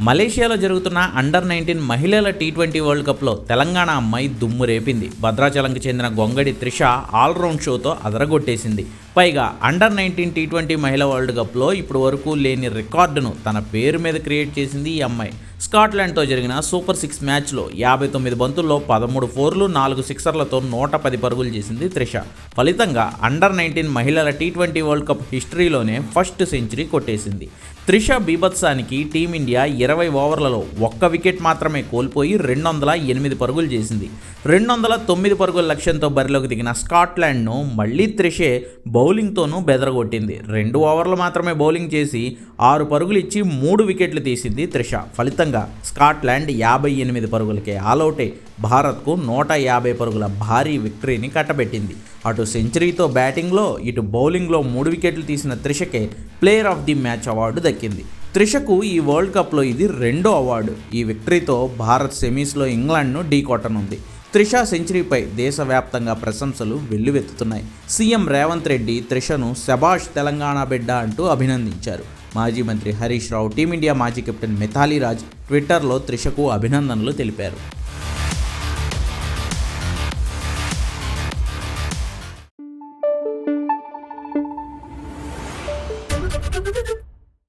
మలేషియాలో జరుగుతున్న under nineteen మహిళల టీ ట్వంటీ వరల్డ్ కప్లో తెలంగాణ అమ్మాయి దుమ్ము రేపింది. భద్రాచలంకి చెందిన గొంగడి త్రిష ఆల్రౌండ్ షోతో అదరగొట్టేసింది. పైగా అండర్ నైన్టీన్ టీ ట్వంటీ మహిళ వరల్డ్ కప్లో ఇప్పటి వరకు లేని రికార్డును తన పేరు మీద క్రియేట్ చేసింది ఈ అమ్మాయి. స్కాట్లాండ్తో జరిగిన సూపర్ సిక్స్ మ్యాచ్లో యాభై తొమ్మిది బంతుల్లో పదమూడు ఫోర్లు నాలుగు సిక్సర్లతో నూట పది పరుగులు చేసింది త్రిష. ఫలితంగా అండర్ నైన్టీన్ మహిళల టీ ట్వంటీ వరల్డ్ కప్ హిస్టరీలోనే ఫస్ట్ సెంచరీ కొట్టేసింది. త్రిష బీభత్సానికి టీమిండియా ఇరవై ఓవర్లలో ఒక్క వికెట్ మాత్రమే కోల్పోయి రెండు వందల ఎనిమిది పరుగులు చేసింది. రెండు వందల తొమ్మిది పరుగుల లక్ష్యంతో బరిలోకి దిగిన స్కాట్లాండ్ను మళ్ళీ త్రిషే బౌలింగ్తోనూ బెదరగొట్టింది. రెండు ఓవర్లు మాత్రమే బౌలింగ్ చేసి ఆరు పరుగులు ఇచ్చి మూడు వికెట్లు తీసింది త్రిష. ఫలితంగా స్కాట్లాండ్ యాభై ఎనిమిది పరుగులకే ఆలౌటే భారత్కు నూట యాభై పరుగుల భారీ విక్టరీని కట్టబెట్టింది. అటు సెంచరీతో బ్యాటింగ్లో ఇటు బౌలింగ్లో మూడు వికెట్లు తీసిన త్రిషకే player of the match award దక్కింది. త్రిషకు ఈ వరల్డ్ కప్లో ఇది రెండో అవార్డు. ఈ విక్టరీతో భారత్ సెమీస్లో ఇంగ్లాండ్ను ఢీకొట్టనుంది. త్రిష సెంచరీపై దేశవ్యాప్తంగా ప్రశంసలు వెల్లువెత్తుతున్నాయి. సీఎం రేవంత్ రెడ్డి త్రిషను శబాష్ తెలంగాణ బిడ్డ అంటూ అభినందించారు. మాజీ మంత్రి హరీష్ రావు టీమిండియా మాజీ కెప్టెన్ మిథాలీ రాజ్ ట్విట్టర్లో త్రిషకు అభినందనలు తెలిపారు.